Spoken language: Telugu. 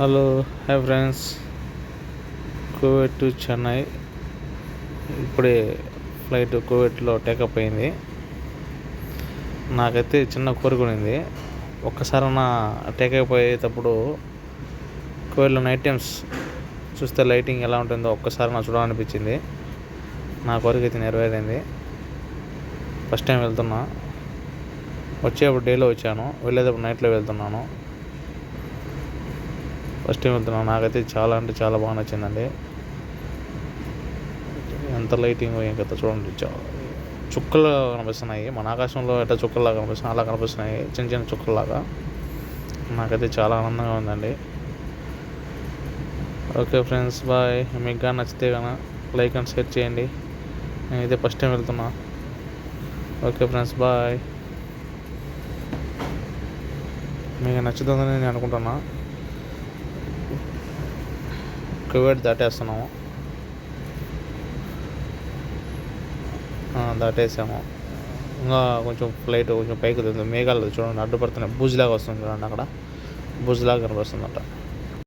Hello hi friends. Covid to Chennai. ఇప్పుడే ఫ్లైట్ కోవిడ్లో టేకప్ అయింది. నాకైతే చిన్న కోరిక ఉంది ఒక్కసారన్నా టేకప్ అయ్యేటప్పుడు కోవిడ్లో నైట్ టైమ్స్ చూస్తే లైటింగ్ ఎలా ఉంటుందో ఒక్కసారి నా చూడాలనిపించింది. నా కోరిక అయితే నెరవేరింది. ఫస్ట్ టైం వెళ్తున్నా. వచ్చేప్పుడు డేలో వచ్చాను. వెళ్ళేటప్పుడు నైట్లో వెళ్తున్నాను. ఫస్ట్ టైం వెళ్తున్నాను నాకైతే చాలా అంటే చాలా బాగా నచ్చిందండి. ఎంత లైటింగ్ ఏం కదా చూడండి. చా- చుక్కలు కనిపిస్తున్నాయి. మన ఆకాశంలో ఎట్లా చుక్కల్లాగా కనిపిస్తున్నాయి అలా కనిపిస్తున్నాయి. చిన్న చిన్న చుక్కల్లాగా. నాకైతే చాలా ఆనందంగా ఉందండి. Okay friends bye. మీకు కానీ నచ్చితే కానీ లైక్ అండ్ షేర్ చేయండి. నేనైతే ఫస్ట్ టైం వెళ్తున్నా. Okay friends bye. మీకు నచ్చుతుందని నేను అనుకుంటున్నా. కువైట్ దాటేస్తున్నాము. దాటేసాము. ఇంకా కొంచెం ఫ్లైట్ కొంచెం పైకి మేఘాలు చూడండి అడ్డుపడుతున్నాయి. బూజులాగా వస్తుంది చూడండి అక్కడ. బూజులాగా కనిపిస్తుందంట.